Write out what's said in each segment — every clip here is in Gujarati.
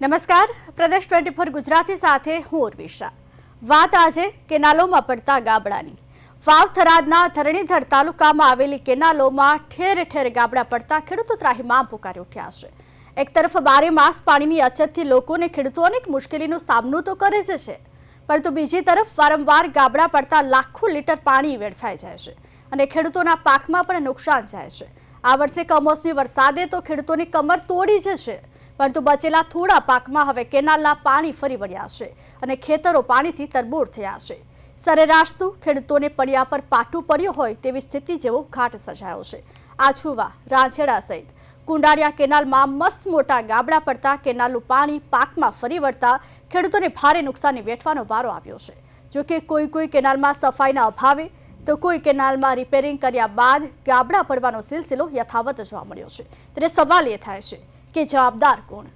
નમસ્કાર. પ્રદેશ ટ્વેન્ટી ફોર ગુજરાતી સાથે હું ઉર્વિશા. વાત આજે કેનાલોમાં પડતા ગાબડાની. વાવ થરાદના ધરણીધર તાલુકામાં આવેલી કેનાલોમાં ઠેર ઠેર ગાબડા પડતા ખેડૂતો ત્રાહિમામ પુકારી ઉઠ્યા છે. એક તરફ બારે માસ પાણીની અછતથી લોકોને ખેડૂતો અનેક મુશ્કેલીનો સામનો તો કરે જ છે. પરંતુ બીજી તરફ વારંવાર ગાબડા પડતા લાખો લીટર પાણી વેડફાઈ જાય છે અને ખેડૂતોના પાકમાં પણ નુકસાન જાય છે. આ વર્ષે કમોસમી વરસાદે તો ખેડૂતોની કમર તોડી જ છે. પરંતુ બચેલા થોડા પાકમાં હવે કેનાલના પાણી ફરી વળ્યા છે અને ખેતરો પાણીથી તરબોળ થયા છે. સરેરાશ તો ખેડૂતોને પડ્યા પર પાટું પડ્યું હોય તેવી સ્થિતિ જેવો ઘાટ સર્જાયો છે. આછુવા રાંછેડા સહિત કુંડાળિયા કેનાલમાં મસ્ત મોટા ગાબડા પડતા કેનાલનું પાણી પાકમાં ફરી વળતા ખેડૂતોને ભારે નુકસાની વેઠવાનો વારો આવ્યો છે. જોકે કોઈ કોઈ કેનાલમાં સફાઈના અભાવે તો કોઈ કેનાલમાં રિપેરિંગ કર્યા બાદ ગાબડા પડવાનો સિલસિલો યથાવત જોવા મળ્યો છે. ત્યારે સવાલ એ થાય છે કે જવાબદાર કોણ?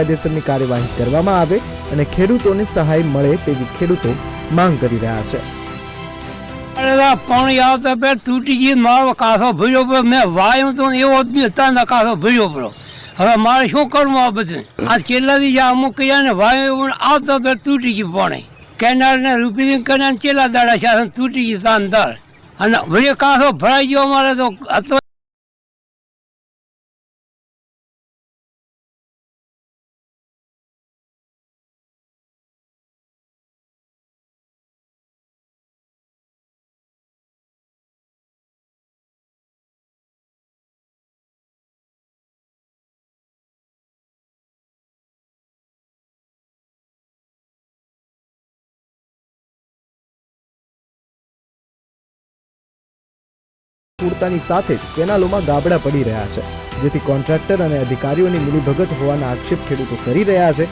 કાયદેસરની કાર્યવાહી કરવામાં આવે અને ખેડૂતોને સહાય મળે તેવી ખેડૂતો માંગ કરી રહ્યા છે. પાણી આવતા પેર તૂટી ગઈ મારો કાસો ભર્યો પડ્યો. મેં વાયો તો એવો જ નહીં કાસો ભર્યો પડ્યો. હવે મારે શું કરવું આ બધું? આ છેલ્લા દિવસે અમુક કયા ને વાયો આવતા પેર તૂટી ગયું પાણી. કેનાલ ને રિપેરિંગ કરીને છેલ્લા દાડા છે તૂટી ગઈ શાનદાર અને ભાઈ કાસો ભરાઈ ગયો અમારે તો આ સાથે જ કેનાલોમાં ગાબડા પડી રહ્યા છે. જેથી કોન્ટ્રાક્ટર અને અધિકારીઓની મિલીભગત હોવાના આક્ષેપ ખેડૂતો કરી રહ્યા છે.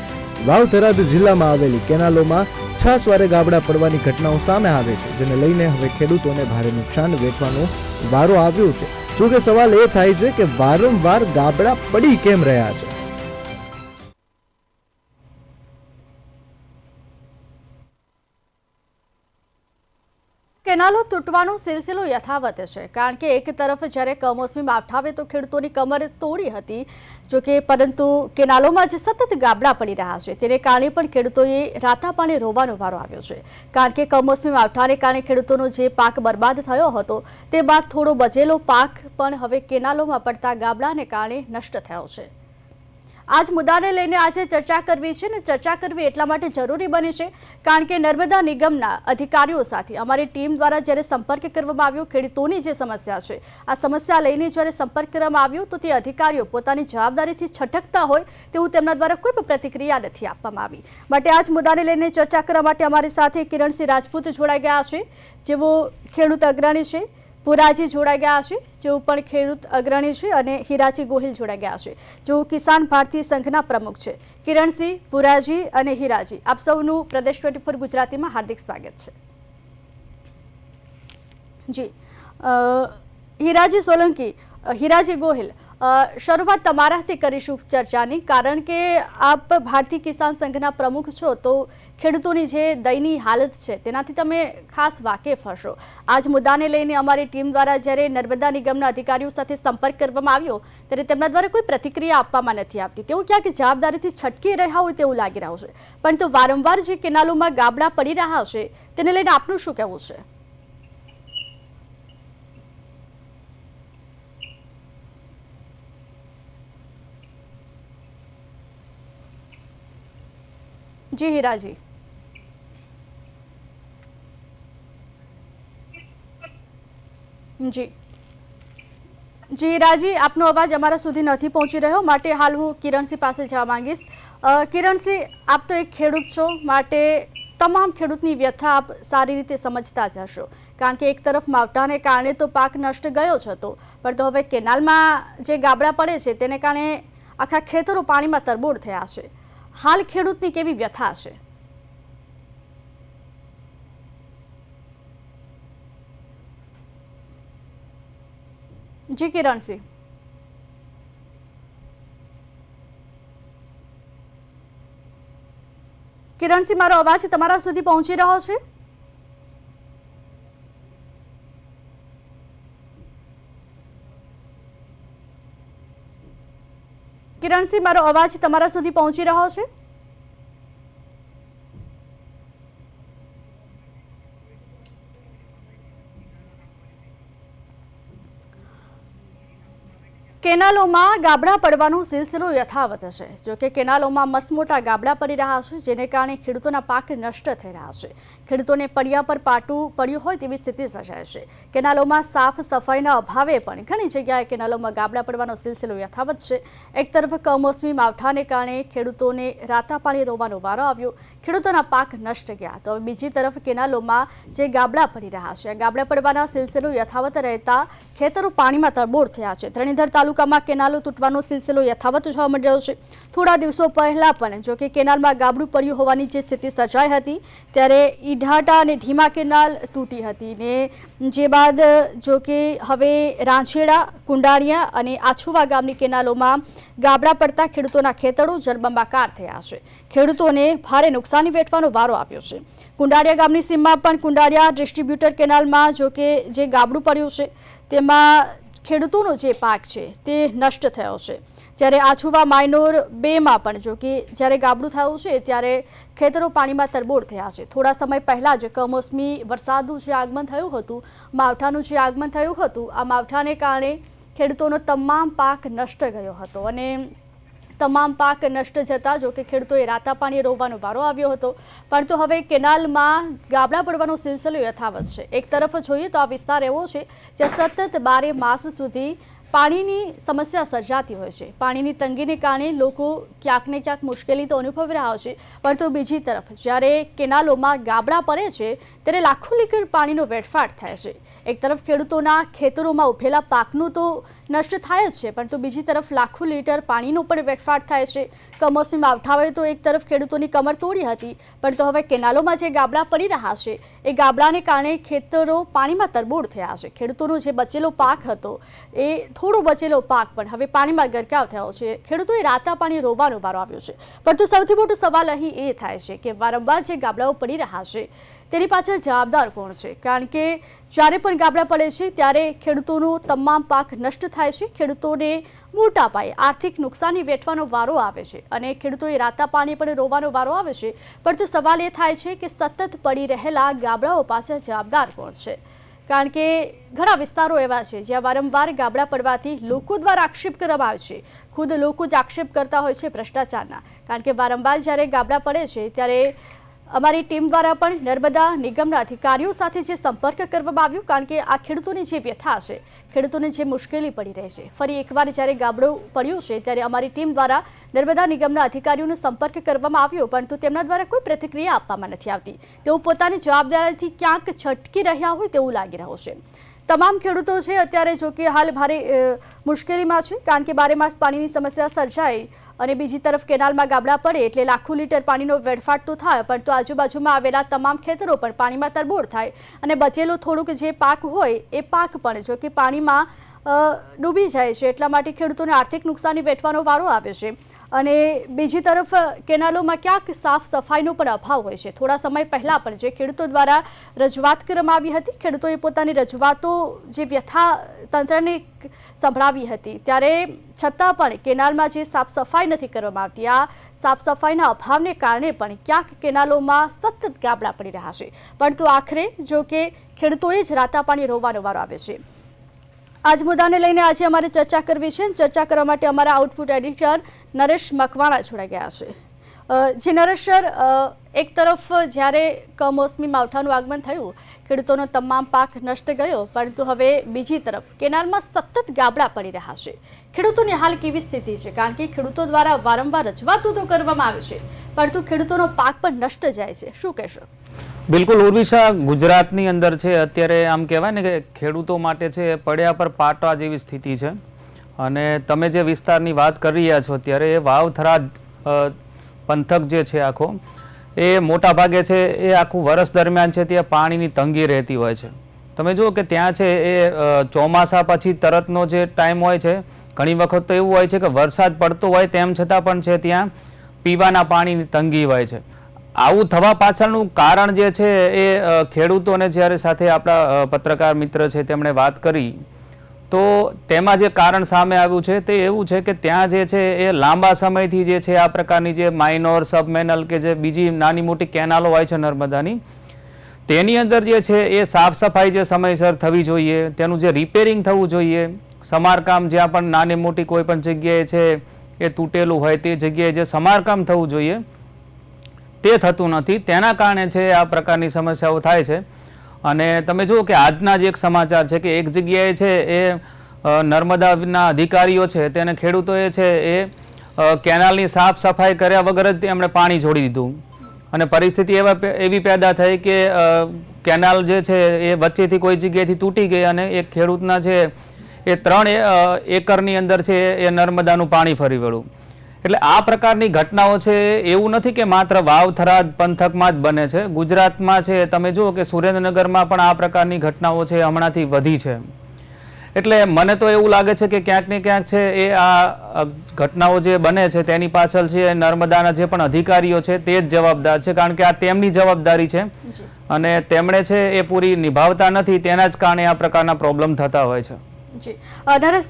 વાવથરાદ જિલ્લામાં આવેલી કેનાલોમાં છાસવારે ગાબડા પડવાની ઘટનાઓ સામે આવે છે, જેને લઈને હવે ખેડૂતોને ભારે નુકસાન વેઠવાનો વારો આવ્યો છે. જોકે સવાલ એ થાય છે કે વારંવાર ગાબડા પડી કેમ રહ્યા છે? કેનાલો તૂટવાનો સિલસિલો યથાવત છે. કારણ કે એક તરફ જ્યારે કમોસમી માવઠાવે તો ખેડૂતોની કમર તોડી હતી, જો કે પરંતુ કેનાલોમાં જે સતત ગાબડા પડી રહ્યા છે. તેને કારણે પણ ખેડૂતોએ રાતા પાણી રોવાનો વારો આવ્યો છે. કારણ કે કમોસમી માવઠાને કારણે ખેડૂતોનો જે પાક બરબાદ થયો હતો, તે બાદ થોડો બચેલો પાક પણ હવે કેનાલોમાં પડતા ગાબડાને કારણે નષ્ટ થયો છે. આજ મુદ્દાને લઈને આજે ચર્ચા કરવી છે ને ચર્ચા કરવી એટલા માટે જરૂરી બની છે, કારણ કે નર્મદા નિગમના અધિકારીઓ સાથે અમારી ટીમ દ્વારા જ્યારે સંપર્ક કરવામાં આવ્યો, ખેડૂતોની જે સમસ્યા છે, આ સમસ્યા લઈને જ્યારે સંપર્ક કરવામાં આવ્યો, તો તે અધિકારીઓ પોતાની જવાબદારીથી છટકતા હોય તેવું તેમના દ્વારા કોઈ પણ પ્રતિક્રિયા નથી આપવામાં આવી. માટે આજ મુદ્દાને લઈને ચર્ચા કરવા માટે અમારી સાથે કિરણસિંહ રાજપૂત જોડાઈ ગયા છે, જેઓ ખેડૂત અગ્રણી છે. પુરાજી જોડાઈ ગયા છે, જેઓ પણ ખેડૂત અગ્રણી છે અને હિરાજી ગોહિલ જોડાઈ ગયા છે. જેઓ કિસાન ભારતી સંઘના પ્રમુખ છે. કિરણસિંહ પુરાજી અને હિરાજી, આપ સૌનું પ્રદેશ ટ્વેન્ટી ફોર ગુજરાતીમાં હાર્દિક સ્વાગત છે. જી. હિરાજી સોલંકી હિરાજી ગોહિલ શરૂઆત તમારાથી કરીશું ચર્ચાની, કારણ કે આપ ભારતીય કિસાન સંઘના પ્રમુખ છો, તો ખેડૂતોની જે દયનીય હાલત છે, તેનાથી તમે ખાસ વાકેફ હશો. આજ મુદ્દાને લઈને અમારી ટીમ દ્વારા જ્યારે નર્મદા નિગમના અધિકારીઓ સાથે સંપર્ક કરવામાં આવ્યો, ત્યારે તેમના દ્વારા કોઈ પ્રતિક્રિયા આપવામાં નથી આવતી. તેઓ ક્યાંક જવાબદારીથી છટકી રહ્યા હોય તેવું લાગી રહ્યું છે. પરંતુ વારંવાર જે કેનાલોમાં ગાબડા પડી રહ્યા છે, તેને લઈને આપનું શું કહેવું છે? જી હીરાજી. જી. જી હીરાજી, આપનો અવાજ અમારા સુધી નથી પહોંચી રહ્યો. માટે હાલ હું કિરણસિંહ પાસે જવા માંગીશ. કિરણસિંહ, આપ તો એક ખેડૂત છો. માટે તમામ ખેડૂતની વ્યથા આપ સારી રીતે સમજતા જ હશો. કારણ કે એક તરફ માવઠાને કારણે તો પાક નષ્ટ ગયો જ હતો. પણ તો હવે કેનાલમાં જે ગાબડા પડે છે, તેને કારણે આખા ખેતરો પાણીમાં તરબોળ થયા છે. હાલ ખેડૂતની કેવી વ્યથા છે? જી કિરણસિંહ. કિરણસિંહ, મારો અવાજ તમારા સુધી પહોંચી રહ્યો છે? કિરણસિંહ મારો અવાજ તમારા સુધી પહોંચી રહ્યો છે? કેનાલોમાં ગાબડા પડવાનો સિલસિલો યથાવત છે. જોકે કેનાલોમાં મસમોટા ગાબડા પડી રહ્યા છે, જેને કારણે ખેડૂતોના પાક નષ્ટ થઈ રહ્યા છે. ખેડૂતોને પડિયા પર પાટું પડ્યું હોય તેવી સ્થિતિ સર્જાય છે. કેનાલોમાં સાફ સફાઈના અભાવે પણ ઘણી જગ્યાએ કેનાલોમાં ગાબડા પડવાનો સિલસિલો યથાવત છે. એક તરફ કમોસમી માવઠાને કારણે ખેડૂતોને રાતા પાણી રોવાનો વારો આવ્યો, ખેડૂતોના પાક નષ્ટ ગયા. તો બીજી તરફ કેનાલોમાં જે ગાબડા પડી રહ્યા છે ગાબડા પડવાના સિલસિલો યથાવત રહેતા ખેતરો પાણીમાં તરબોળ થયા છે. ધરણીધર તાલુકામાં કેનાલો તૂટવાનો સિલસિલો યથાવત જોવા મળી રહ્યો છે. થોડા દિવસો પહેલા પણ જો કે કેનાલમાં ગાબડું પડ્યું હોવાની જે સ્થિતિ સર્જાઈ હતી, ત્યારે ઈઢાટા અને ઢીમા કેનાલ તૂટી હતી ને જે બાદ જો કે હવે રાંછેડા કુંડારિયા અને આછુવા ગામની કેનાલોમાં ગાબડા પડતા ખેડૂતોના ખેતરો જળબંબાકાર થયા છે. ખેડૂતોને ભારે નુકસાની વેઠવાનો વારો આવ્યો છે. કુંડારિયા ગામની સીમમાં પણ કુંડારિયા ડિસ્ટ્રીબ્યુટર કેનાલમાં જો કે જે ગાબડું પડ્યું છે, તેમાં ખેડૂતોનો જે પાક છે તે નષ્ટ થયો છે. જ્યારે આછુવા માયનોર બેમાં પણ જો કે જ્યારે ગાબડું થયું છે ત્યારે ખેતરો પાણીમાં તરબોળ થયા છે. થોડા સમય પહેલાં જ કમોસમી વરસાદનું જે આગમન થયું હતું, માવઠાનું જે આગમન થયું હતું, આ માવઠાને કારણે ખેડૂતોનો તમામ પાક નષ્ટ ગયો હતો. અને તમામ પાક નષ્ટ જતા જો કે ખેડૂતોએ રાતા પાણી રોવાનો વારો આવ્યો હતો. પરંતુ હવે કેનાલમાં ગાબડા પડવાનો સિલસિલો યથાવત છે. એક તરફ જોઈએ તો આ વિસ્તાર એવો છે જ્યાં સતત બારે માસ સુધી પાણીની સમસ્યા સર્જાતી હોય છે. પાણીની તંગીને કારણે લોકો ક્યાંક ને ક્યાંક મુશ્કેલી તો અનુભવી રહ્યા છે, પરંતુ બીજી તરફ જ્યારે કેનાલોમાં ગાબડા પડે છે, ત્યારે લાખો લીટર પાણીનો વેડફાટ થાય છે. એક તરફ ખેડૂતોના ખેતરોમાં ઉભેલા પાકનું તો નષ્ટ થાય જ છે, પરંતુ બીજી તરફ લાખો લીટર પાણીનો પણ વેડફાટ થાય છે. કમોસમી માવઠાઓએ તો એક તરફ ખેડૂતોની કમર તોડી હતી, પરંતુ હવે કેનાલોમાં જે ગાબડા પડી રહ્યા છે, એ ગાબડાને કારણે ખેતરો પાણીમાં તરબોળ થયા છે. ખેડૂતોનો જે બચેલો પાક હતો, એ થોડો બચેલો પાક પણ હવે પાણીમાં ગરકાવ થયો છે. ખેડૂતોએ રાતા પાણી રોવાનો વારો આવ્યો છે. પરંતુ સૌથી મોટો સવાલ અહીં એ થાય છે કે વારંવાર જે ગાબડાઓ પડી રહ્યા છે તેની પાછળ જવાબદાર કોણ છે? કારણ કે જ્યારે પણ ગાબડા પડે છે, ત્યારે ખેડૂતોનો તમામ પાક નષ્ટ થાય છે. ખેડૂતોને મોટા પાયે આર્થિક નુકસાની વેઠવાનો વારો આવે છે અને ખેડૂતોએ રાતા પાણી પણ રોવાનો વારો આવે છે. પરંતુ સવાલ એ થાય છે કે સતત પડી રહેલા ગાબડાઓ પાછળ જવાબદાર કોણ છે? કારણ કે ઘણા વિસ્તારો એવા છે જ્યાં વારંવાર ગાબડા પડવાથી લોકો દ્વારા આક્ષેપ કરવામાં આવે છે. ખુદ લોકો જ આક્ષેપ કરતા હોય છે ભ્રષ્ટાચારના. કારણ કે વારંવાર જ્યારે ગાબડા પડે છે, ત્યારે અમારી ટીમ દ્વારા પણ નર્મદા નિગમના અધિકારીઓ સાથે જે સંપર્ક કરવામાં આવ્યો, કારણ કે આ ખેડૂતોની જે વ્યથા છે, ખેડૂતોને જે મુશ્કેલી પડી રહી છે, ફરી એકવાર જ્યારે ગાબડું પડ્યું છે, ત્યારે અમારી ટીમ દ્વારા નર્મદા નિગમના અધિકારીઓનો સંપર્ક કરવામાં આવ્યો, પરંતુ તેમના દ્વારા કોઈ પ્રતિક્રિયા આપવામાં નથી આવતી. તેઓ પોતાની જવાબદારીથી ક્યાંક છટકી રહ્યા હોય તેવું લાગી રહ્યું છે. તમામ ખેડૂતો છે, અત્યારે જો કે હાલ ભારે મુશ્કેલીમાં છે, કારણ કે બારે માસ પાણીની સમસ્યા સર્જાય અને બીજી તરફ કેનાલમાં ગાબડા પડે એટલે લાખો લીટર પાણીનો વેડફાટ તો થાય પણ તો આજુબાજુમાં આવેલા તમામ ખેતરો પણ પાણીમાં તરબોળ થાય અને બચેલો થોડુંક જે પાક હોય, એ પાક પણ જો કે પાણીમાં ડૂબી જાય છે, એટલા માટે ખેડૂતોને આર્થિક નુકસાની વેઠવાનો વારો આવે છે. અને બીજી તરફ, કેનાલોમાં ક્યાંક સાફ સફાઈનો પણ અભાવ હોય છે. થોડા સમય પહેલાં પણ જે ખેડૂતો દ્વારા રજૂઆત કરવામાં આવી હતી, ખેડૂતોએ પોતાની રજૂઆતો જે વ્યથા તંત્રને સંભળાવી હતી. ત્યારે છતાં પણ કેનાલમાં જે સાફ સફાઈ નથી કરવામાં આવતી, આ સાફ સફાઈના અભાવને કારણે પણ ક્યાંક કેનાલોમાં સતત ગાબડા પડી રહ્યા છે. પરંતુ આખરે, જો કે ખેડૂતોએ જ રાતા પાણી રોવાનો વારો આવે છે. આજ મુદ્દાને લઈને આજે અમારે ચર્ચા કરવી છે ચર્ચા કરવા માટે અમારા આઉટપુટ એડિટર નરેશ મકવાણા જોડાઈ ગયા છે. જે નરેશ સર એક તરફ જ્યારે કમોસમી માવઠાનું આગમન થયું, ખેડૂતોનો તમામ પાક નષ્ટ ગયો, પરંતુ હવે બીજી તરફ કેનાલમાં સતત ગાબડા પડી રહ્યા છે. ખેડૂતોની હાલ કેવી સ્થિતિ છે? કારણ કે ખેડૂતો દ્વારા વારંવાર રજૂઆતો તો કરવામાં આવે છે, પરંતુ ખેડૂતોનો પાક પણ નષ્ટ જાય છે. શું કહેશો? બિલકુલ ઉર્વિશા ગુજરાતની અંદર છે, અત્યારે આમ કહેવાય ને કે ખેડૂતો માટે છે, પડ્યા પર પાટા જેવી સ્થિતિ છે. અને તમે જે વિસ્તારની વાત કરી રહ્યા છો અત્યારે એ વાવથરા પંથક જે છે આખો એ મોટા ભાગે છે, એ આખું વર્ષ દરમિયાન છે, ત્યાં પાણીની તંગી રહેતી હોય છે. તમે જુઓ કે ત્યાં છે, એ ચોમાસા પછી તરતનો જે ટાઈમ હોય છે, ઘણી વખત તો એવું હોય છે કે વરસાદ પડતો હોય તેમ છતાં પણ છે, ત્યાં પીવાના પાણીની તંગી હોય છે. આવું થવા પાછળનું કારણ જે છે, એ ખેડૂતોને જ્યારે સાથે આપણા પત્રકાર મિત્ર છે, તેમણે વાત કરી તો તેમાં જે કારણ સામે આવ્યું છે તે એવું છે કે ત્યાં જે છે એ લાંબા સમયથી જે છે આ પ્રકારની જે માઇનોર સબમેનલ કે જે બીજી નાની મોટી કેનાલો હોય છે નર્મદાની, તેની અંદર જે છે એ સાફ સફાઈ જે સમયસર થવી જોઈએ, તેનું જે રિપેરિંગ થવું જોઈએ, સમારકામ જ્યાં પણ નાની મોટી કોઈ પણ જગ્યાએ છે એ તૂટેલું હોય તે જગ્યાએ જે સમારકામ થવું જોઈએ, તે થતું નથી. તેના કારણે છે આ પ્રકારની સમસ્યાઓ થાય છે. અને તમે જુઓ કે આજના જ એક સમાચાર છે કે એક જગ્યાએ છે એ નર્મદાના અધિકારીઓ છે, તેને ખેડૂતોએ છે એ કેનાલની સાફ સફાઈ કર્યા વગર જ એમણે પાણી છોડી દીધું. અને પરિસ્થિતિ એવા એવી પેદા થઈ કે કેનાલ જે છે એ વચ્ચેથી કોઈ જગ્યાએથી તૂટી ગઈ અને એક ખેડૂતના છે એ ત્રણ એકરની અંદર છે એ નર્મદાનું પાણી ફરી વળ્યું. એટલે આ પ્રકારની ઘટનાઓ છે એવું નથી કે માત્ર વાવ થરાદ પંથકમાં જ બને છે. ગુજરાતમાં છે તમે જુઓ કે સુરેન્દ્રનગરમાં પણ આ પ્રકારની ઘટનાઓ છે હમણાંથી વધી છે. એટલે મને તો એવું લાગે છે કે ક્યાંક ને ક્યાંક છે એ આ ઘટનાઓ જે બને છે તેની પાછળ છે નર્મદાના જે પણ અધિકારીઓ છે તે જ જવાબદાર છે કારણ કે આ તેમની જવાબદારી છે. અને તેમણે છે એ પૂરી નિભાવતા નથી તેના જ કારણે આ પ્રકારના પ્રોબ્લેમ થતા હોય છે. જી.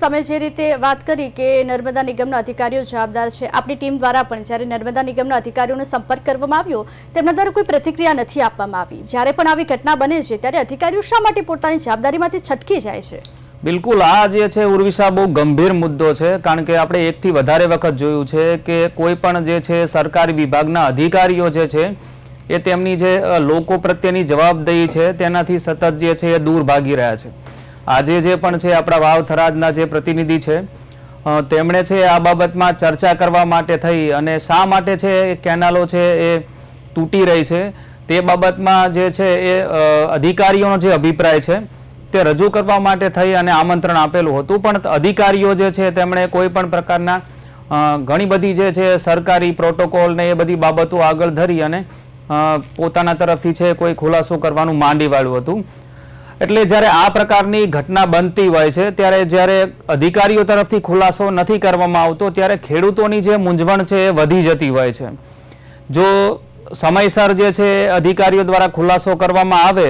તમે જે રીતે વાત કરી કે નર્મદા નિગમના અધિકારીઓ જવાબદાર છે આપણી ટીમ દ્વારા પણ જ્યારે નર્મદા નિગમના અધિકારીઓનો સંપર્ક કરવામાં આવ્યો, તેમના દ્વારા કોઈ પ્રતિક્રિયા નથી આપવામાં આવી. જ્યારે પણ આવી ઘટના બને છે, ત્યારે અધિકારીઓ શા માટે પોતાની જવાબદારીમાંથી છટકી જાય છે? બિલકુલ, આ જે છે, ઉર્વિશા, બહુ ગંભીર મુદ્દો છે, કારણ કે આપણે એકથી વધારે વખત જોયું છે કે કોઈ પણ જે છે, સરકારી વિભાગના અધિકારીઓ જે છે, એ તેમની જે લોકો પ્રત્યેની જવાબદારી છે, તેનાથી સતત જે છે, એ દૂર ભાગી રહ્યા છે. આજે જે પણ છે આપણા વાવ થરાદના જે પ્રતિનિધિ છે તેમણે છે આ બાબતમાં ચર્ચા કરવા માટે થઈ અને શા માટે છે એ કેનાલો છે એ તૂટી રહી છે, તે બાબતમાં જે છે એ અધિકારીઓનો જે અભિપ્રાય છે તે રજૂ કરવા માટે થઈ અને આમંત્રણ આપેલું હતું. પણ અધિકારીઓ જે છે તેમણે કોઈ પણ પ્રકારના ઘણી બધી જે છે સરકારી પ્રોટોકોલ ને એ બધી બાબતો આગળ ધરી અને પોતાના તરફથી છે કોઈ ખુલાસો કરવાનું માંડી વાળ્યું હતું. એટલે જ્યારે આ પ્રકારની ઘટના બનતી હોય છે, ત્યારે જ્યારે અધિકારીઓ તરફથી ખુલાસો નથી કરવામાં આવતો, ત્યારે ખેડૂતોની જે મૂંઝવણ છે એ વધી જતી હોય છે. જો સમયસર જે છે અધિકારીઓ દ્વારા ખુલાસો કરવામાં આવે,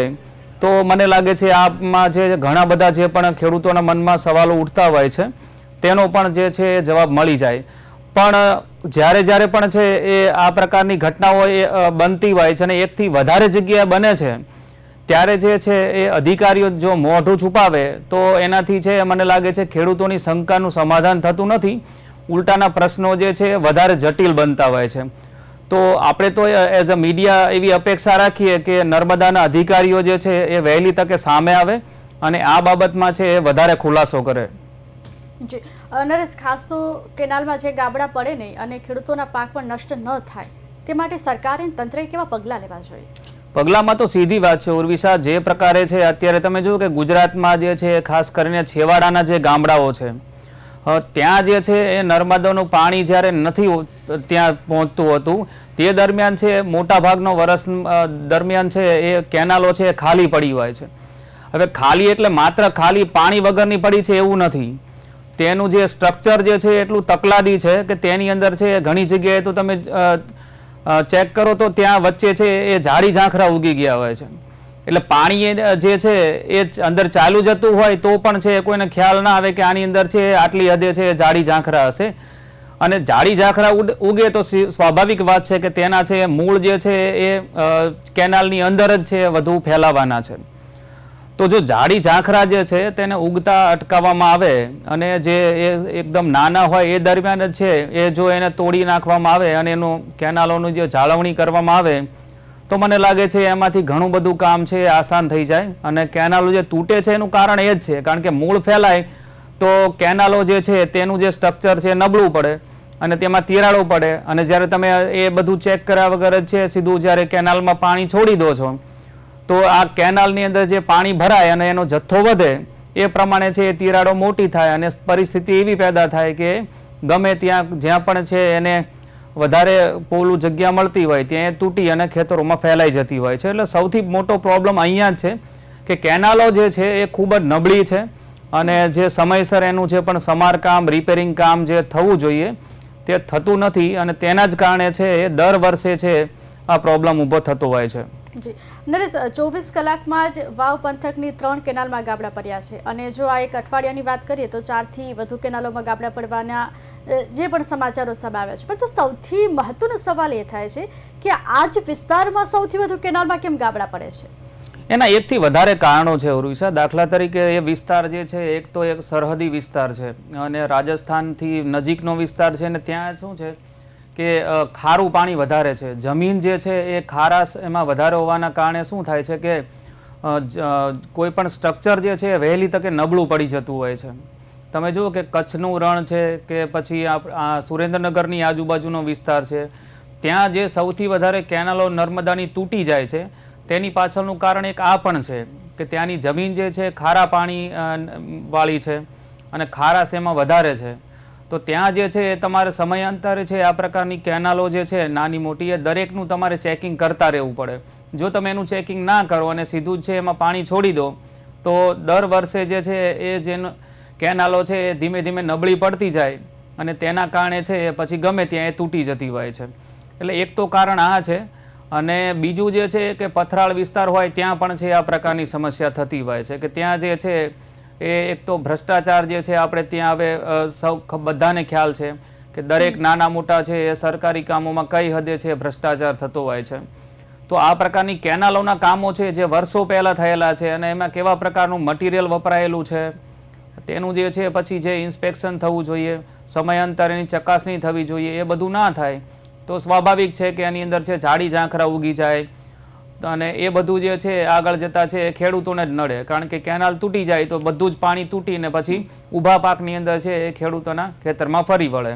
તો મને લાગે છે આમાં જે ઘણા બધા જે પણ ખેડૂતોના મનમાં સવાલો ઉઠતા હોય છે, તેનો પણ જે છે જવાબ મળી જાય. પણ જ્યારે જ્યારે પણ છે એ આ પ્રકારની ઘટનાઓ એ બનતી હોય છે અને એકથી વધારે જગ્યાએ બને છે ત્યારે જે છે એ અધિકારીઓ જો મોઢું છુપાવે, તો એનાથી છે મને લાગે છે ખેડૂતોની શંકાનું સમાધાન થતું નથી. ઉલટાના પ્રશ્નો જે છે વધારે જટિલ બનતા હોય છે. તો આપણે તો એઝ અ મીડિયા એવી અપેક્ષા રાખીએ કે નર્મદાના અધિકારીઓ જે છે એ વહેલી તકે સામે આવે અને આ બાબતમાં છે એ વધારે ખુલાસો કરે. જી. નરેશ, ખાસ તો કેનાલમાં જે ગાબડા પડે નહીં અને ખેડૂતોના પાક પણ નષ્ટ ન થાય, તે માટે સરકારે તંત્રએ કેવા પગલાં લેવા જોઈએ? પગલામાં તો સીધી વાત છે ઉર્વિશા જે પ્રકારે છે, અત્યારે તમે જોયું કે ગુજરાતમાં જે છે, ખાસ કરીને છેવાડાના જે ગામડાઓ છે ત્યાં જે છે, એ નર્મદાનું પાણી જ્યારે નથી ત્યાં પહોંચતું હતું, તે દરમિયાન છે મોટા ભાગનો વર્ષ દરમિયાન છે, એ કેનાલો છે ખાલી પડી હોય છે. હવે ખાલી એટલે માત્ર ખાલી પાણી વગરની પડી છે, એવું નથી. તેનું જે સ્ટ્રક્ચર જે છે, એટલું તકલાદી છે કે તેની અંદર છે ઘણી જગ્યાએ તો તમે ચેક કરો તો ત્યાં વચ્ચે છે એ ઝાડી ઝાંખરા ઉગી ગયા હોય છે. એટલે પાણી જે છે એ અંદર ચાલુ જતું હોય તો પણ છે કોઈને ખ્યાલ ના આવે કે આની અંદર છે આટલી હદે છે ઝાડી ઝાંખરા હશે. અને ઝાડી ઝાંખરા ઉગે તો સ્વાભાવિક વાત છે કે તેના છે મૂળ જે છે એ કેનાલની અંદર જ છે વધુ ફેલાવાના છે. તો જો જાડી ઝાંખરા જે છે તેને ઉગતા અટકાવવામાં આવે અને જે એ એકદમ નાના હોય એ દરમિયાન જ છે, એ જો એને તોડી નાખવામાં આવે અને એનું કેનાલોનું જે જાળવણી કરવામાં આવે, તો મને લાગે છે એમાંથી ઘણું બધું કામ છે, એ આસાન થઈ જાય. અને કેનાલો જે તૂટે છે એનું કારણ એ જ છે, કારણ કે મૂળ ફેલાય તો કેનાલો જે છે તેનું જે સ્ટ્રક્ચર છે નબળું પડે અને તેમાં તિરાડો પડે. અને જ્યારે તમે એ બધું ચેક કર્યા વગર જ છે, સીધું જ્યારે કેનાલમાં પાણી છોડી દો છો તો આ કેનાલની અંદર જે પાણી ભરાય અને એનો જથ્થો વધે, એ પ્રમાણે છે એ તિરાડો મોટી થાય અને પરિસ્થિતિ એવી પેદા થાય કે ગમે ત્યાં, જ્યાં પણ છે એને વધારે પોલું જગ્યા મળતી હોય, ત્યાં એ તૂટી અને ખેતરોમાં ફેલાઈ જતી હોય છે. એટલે સૌથી મોટો પ્રોબ્લેમ અહીંયા છે કે કેનાલો જે છે એ ખૂબ જ નબળી છે અને જે સમયસર એનું જે પણ સમારકામ રિપેરિંગ કામ જે થવું જોઈએ, તે થતું નથી અને તેના જ કારણે છે એ દર વર્ષે છે આ પ્રોબ્લેમ ઊભો થતો હોય છે. જી. નરેશ ચોવીસ કલાકમાં જ વાવ પંથકની ત્રણ કેનાલમાં ગાબડા પડ્યા છે. અને જો આ એક અઠવાડિયાની વાત કરીએ તો ચારથી વધુ કેનાલોમાં ગાબડા પડવાના જે પણ સમાચારો સામે આવ્યા છે. પરંતુ સૌથી મહત્વનો સવાલ એ થાય છે કે આ જ વિસ્તારમાં સૌથી વધુ કેનાલમાં કેમ ગાબડા પડે છે? એના એકથી વધારે કારણો છે ઉર્વિશા દાખલા તરીકે એ વિસ્તાર જે છે, એક તો એક સરહદી વિસ્તાર છે અને રાજસ્થાનથી નજીકનો વિસ્તાર છે ને ત્યાં શું છે? કે ખારું પાણી વધારે છે. જમીન જે છે એ ખારાશ એમાં વધારે હોવાના કારણે શું થાય છે કે કોઈ પણ સ્ટ્રક્ચર જે છે વહેલી તકે નબળું પડી જતું હોય છે. તમે જુઓ કે કચ્છનું રણ છે કે પછી આ સુરેન્દ્રનગરની આજુબાજુનો વિસ્તાર છે, ત્યાં જે સૌથી વધારે કેનાલો નર્મદાની તૂટી જાય છે, તેની પાછળનું કારણ એક આ પણ છે કે ત્યાંની જમીન જે છે ખારા પાણી વાળી છે અને ખારાશ એમાં વધારે છે. તો ત્યાં જે છે એ તમારે સમયાંતરે છે આ પ્રકારની કેનાલો જે છે, નાની મોટી, એ દરેકનું તમારે ચેકિંગ કરતા રહેવું પડે. જો તમે એનું ચેકિંગ ના કરો અને સીધું જ છે એમાં પાણી છોડી દો, તો દર વર્ષે જે છે એ જેનો કેનાલો છે એ ધીમે ધીમે નબળી પડતી જાય અને તેના કારણે છે એ પછી ગમે ત્યાં એ તૂટી જતી હોય છે. એટલે એક તો કારણ આ છે અને બીજું જે છે કે પથરાળ વિસ્તાર હોય ત્યાં પણ છે આ પ્રકારની સમસ્યા થતી હોય છે કે ત્યાં જે છે એ એક તો ભ્રષ્ટાચાર જે છે આપણે ત્યાં હવે સૌ બધાને ખ્યાલ છે કે દરેક નાના મોટા છે એ સરકારી કામોમાં કઈ હદે છે ભ્રષ્ટાચાર થતો હોય છે. તો આ પ્રકારની કેનાલોના કામો છે જે વર્ષો પહેલાં થયેલા છે અને એમાં કેવા પ્રકારનું મટીરિયલ વપરાયેલું છે તેનું જે છે પછી જે ઇન્સ્પેક્શન થવું જોઈએ સમયાંતરેની ચકાસણી થવી જોઈએ એ બધું ના થાય. તો સ્વાભાવિક છે કે એની અંદર છે ઝાડી ઝાંખરા ઉગી જાય અને એ બધું જે છે, આગળ જતા છે, ખેડૂતોને જ નડે. કારણ કે કેનાલ તૂટી જાય તો બધું જ પાણી તૂટીને પછી ઊભા પાકની અંદર છે, એ ખેડૂતોના ખેતરમાં ફરી વળે.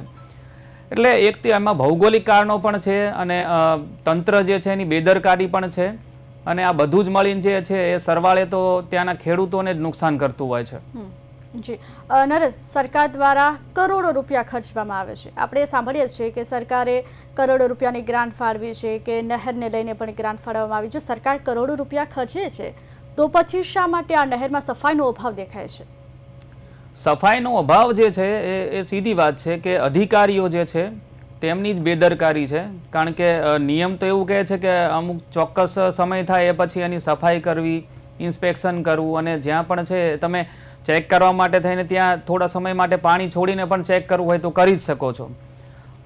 એટલે એક તે એમાં ભૌગોલિક કારણો પણ છે અને તંત્ર જે છે એની બેદરકારી પણ છે. અને આ બધું જ મળીને જે છે, એ સરવાળે તો ત્યાંના ખેડૂતોને જ નુકસાન કરતું હોય છે. જી. નરેશ, સરકાર દ્વારા કરોડો રૂપિયા ખર્ચવામાં આવે છે. આપણે સાંભળીએ છીએ કે સરકારે કરોડો રૂપિયાની ગ્રાન્ટ ફાળવી છે કે નહેરને લઈને પણ ગ્રાન્ટ ફાળવવામાં આવી જો સરકાર કરોડો રૂપિયા ખર્ચે છે. તો પછી શા માટે આ નહેરમાં સફાઈનો અભાવ દેખાય છે? સફાઈનો અભાવ જે છે એ એ સીધી વાત છે કે અધિકારીઓ જે છે તેમની જ બેદરકારી છે. કારણ કે નિયમ તો એવું કહે છે કે અમુક ચોક્કસ સમય થાય એ પછી એની સફાઈ કરવી, ઇન્સ્પેક્શન કરવું અને જ્યાં પણ છે, તમે ચેક કરવા માટે થઈને ત્યાં થોડા સમય માટે પાણી છોડીને પણ ચેક કરવું હોય તો કરી જ શકો છો.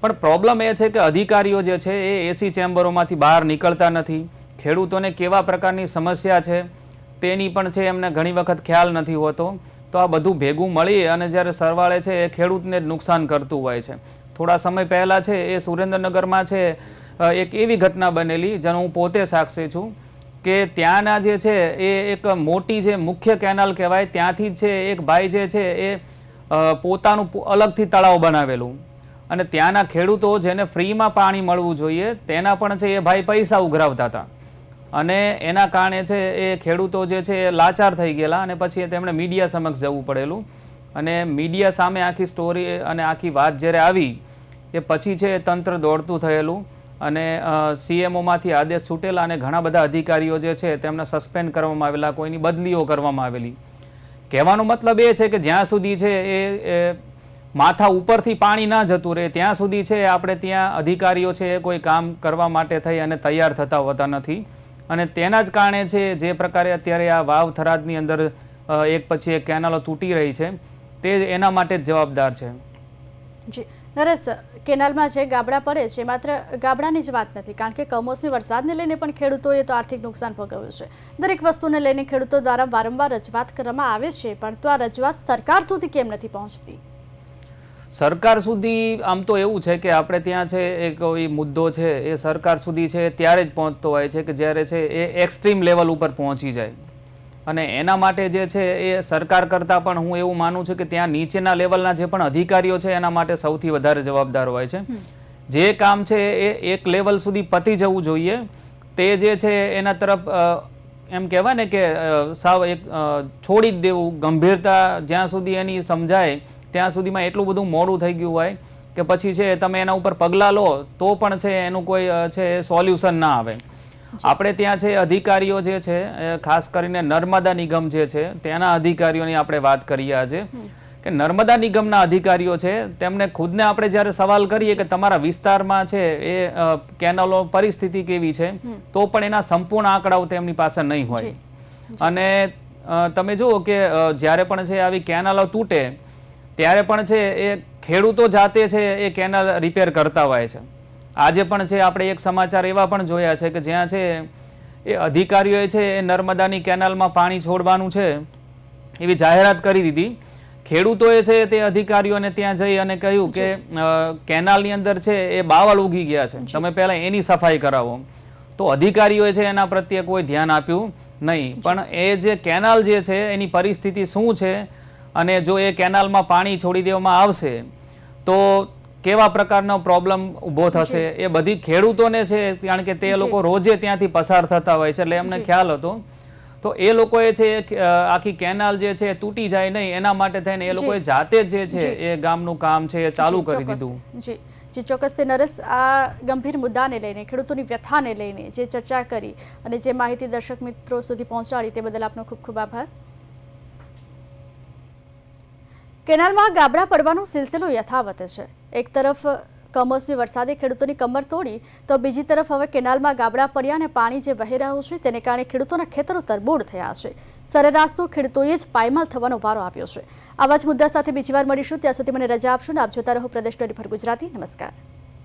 પણ પ્રોબ્લેમ એ છે કે અધિકારીઓ જે છે એ એસી ચેમ્બરોમાંથી બહાર નીકળતા નથી. ખેડૂતોને કેવા પ્રકારની સમસ્યા છે તેની પણ છે એમને ઘણી વખત ખ્યાલ નથી હોતો. તો આ બધું ભેગું મળી અને જ્યારે સરવાળે છે એ ખેડૂતને નુકસાન કરતું હોય છે. થોડા સમય પહેલાં છે એ સુરેન્દ્રનગરમાં છે એક એવી ઘટના બનેલી, જેનો હું પોતે સાક્ષી છું. કે ત્યાંના જે છે એ એક મોટી જે મુખ્ય કેનાલ કહેવાય, ત્યાંથી છે એક ભાઈ જે છે એ પોતાનું અલગથી તળાવ બનાવેલું. અને ત્યાંના ખેડૂતો જેને ફ્રીમાં પાણી મળવું જોઈએ, તેના પણ છે એ ભાઈ પૈસા ઉઘરાવતા હતા. અને એના કારણે છે એ ખેડૂતો જે છે એ લાચાર થઈ ગયેલા અને પછી તેમણે મીડિયા સમક્ષ જવું પડેલું. અને મીડિયા સામે આખી સ્ટોરી અને આખી વાત જ્યારે આવી, એ પછી છે એ તંત્ર દોડતું થયેલું. અને સીએમઓમાંથી આદેશ છૂટેલા અને ઘણા બધા અધિકારીઓ જે છે તેમને સસ્પેન્ડ કરવામાં આવેલા, કોઈની બદલીઓ કરવામાં આવેલી. કહેવાનો મતલબ એ છે કે જ્યાં સુધી છે એ માથા ઉપરથી પાણી ના જતું રહે, ત્યાં સુધી છે આપણે ત્યાં અધિકારીઓ છે એ કોઈ કામ કરવા માટે થઈ અને તૈયાર થતા હોતા નથી. અને તેના જ કારણે છે જે પ્રકારે અત્યારે આ વાવ થરાદની અંદર એક પછી એક કેનાલો તૂટી રહી છે, તે એના માટે જ જવાબદાર છે. જી. નરેશ, કેનાલમાં જે ગાબડા પડે છે, માત્ર ગાબડાની જ વાત નથી, કારણ કે કમોસમી વરસાદને લઈને પણ ખેડૂતોએ તો આર્થિક નુકસાન ભોગવ્યું છે. દરેક વસ્તુને લઈને ખેડૂતો દ્વારા વારંવાર રજૂઆત કરવામાં આવે છે, પણ તો આ રજૂઆત સરકાર સુધી કેમ નથી પહોંચતી? સરકાર સુધી આમ તો એવું છે કે આપણે ત્યાં છે, એ કોઈ મુદ્દો છે, એ સરકાર સુધી છે, ત્યારે જ પહોંચતો હોય છે કે જ્યારે છે, એ એક્સ્ટ્રીમ લેવલ ઉપર પહોંચી જાય. અને એના માટે જે છે એ સરકાર કરતાં પણ હું એવું માનું છું કે ત્યાં નીચેના લેવલના જે પણ અધિકારીઓ છે એના માટે સૌથી વધારે જવાબદાર હોય છે. જે કામ છે એ એક લેવલ સુધી પતી જવું જોઈએ. તે જે છે એના તરફ એમ કહેવાય ને કે સાવ એક છોડી જ દેવું ગંભીરતા જ્યાં સુધી એની સમજાય ત્યાં સુધીમાં એટલું બધું મોડું થઈ ગયું હોય કે પછી છે તમે એના ઉપર પગલાં લો તો પણ છે એનું કોઈ છે સોલ્યુશન ના આવે. આપણે ત્યાં છે અધિકારીઓ જે છે ખાસ કરીને નર્મદા નિગમ જે છે તેના અધિકારીઓની આપણે વાત કરીએ આજે. કે નર્મદા નિગમના અધિકારીઓ છે તેમને ખુદને આપણે જ્યારે સવાલ કરીએ કે તમારા વિસ્તારમાં છે એ કેનલો પરિસ્થિતિ કેવી છે તો પણ એના સંપૂર્ણ આંકડાઓ તેમની પાસે નહીં હોય. અને તમે જુઓ કે જ્યારે પણ છે આવી કેનાલો તૂટે ત્યારે પણ છે એ ખેડૂતો જાતે છે એ કેનાલ રિપેર કરતા હોય છે. આજે પણ છે આપણે એક સમાચાર એવા પણ જોયા છે કે જ્યાં છે એ અધિકારીઓએ છે એ નર્મદાની કેનાલમાં પાણી છોડવાનું છે એવી જાહેરાત કરી દીધી. ખેડૂતોએ છે તે અધિકારીઓને ત્યાં જઈ અને કહ્યું કે કેનાલની અંદર છે એ બાવળ ઉગી ગયા છે. તમે પહેલાં એની સફાઈ કરાવો. તો અધિકારીઓએ છે એના પ્રત્યે કોઈ ધ્યાન આપ્યું નહીં. પણ એ જે કેનાલ જે છે એની પરિસ્થિતિ શું છે? અને જો એ કેનાલમાં પાણી છોડી દેવામાં આવશે તો કેવા પ્રકારનો પ્રોબ્લેમ ઊભો થશે? એ બધી ખેડૂતોને છે કારણ કે તે લોકો રોજે ત્યાંથી પસાર થતા હોય છે એટલે એમને ખ્યાલ હતો. તો એ લોકોએ છે આખી કેનાલ જે છે તૂટી જાય નહીં એના માટે થઈને એ લોકોએ જાતે જ જે છે એ ગામનું કામ છે એ ચાલુ કરી દીધું. જી. જી ચોક્કસથી નરેશ આ ગંભીર મુદ્દાને લઈને ખેડૂતોની વ્યથાને લઈને જે ચર્ચા કરી અને જે માહિતી દર્શક મિત્રો સુધી પહોંચાડી તે બદલ આપનો ખૂબ ખૂબ આભાર. કેનાલમાં ગાબડા પડવાનો સિલસિલો યથાવત છે. એક તરફ કમોસમી વરસાદે ખેડૂતોની કમર તોડી, તો બીજી તરફ હવે કેનાલમાં ગાબડા પડ્યા અને પાણી જે વહી રહ્યું છે તેને કારણે ખેડૂતોના ખેતરો તરબોળ થયા છે. સરેરાશ તો ખેડૂતોએ જ પાયમાલ થવાનો વારો આપ્યો છે. આવા જ મુદ્દા સાથે બીજી વાર મળીશું. ત્યાં સુધી મને રજા આપશો ને આપ જોતા રહો પ્રદેશ ટ્વેન્ટી ગુજરાતી. નમસ્કાર.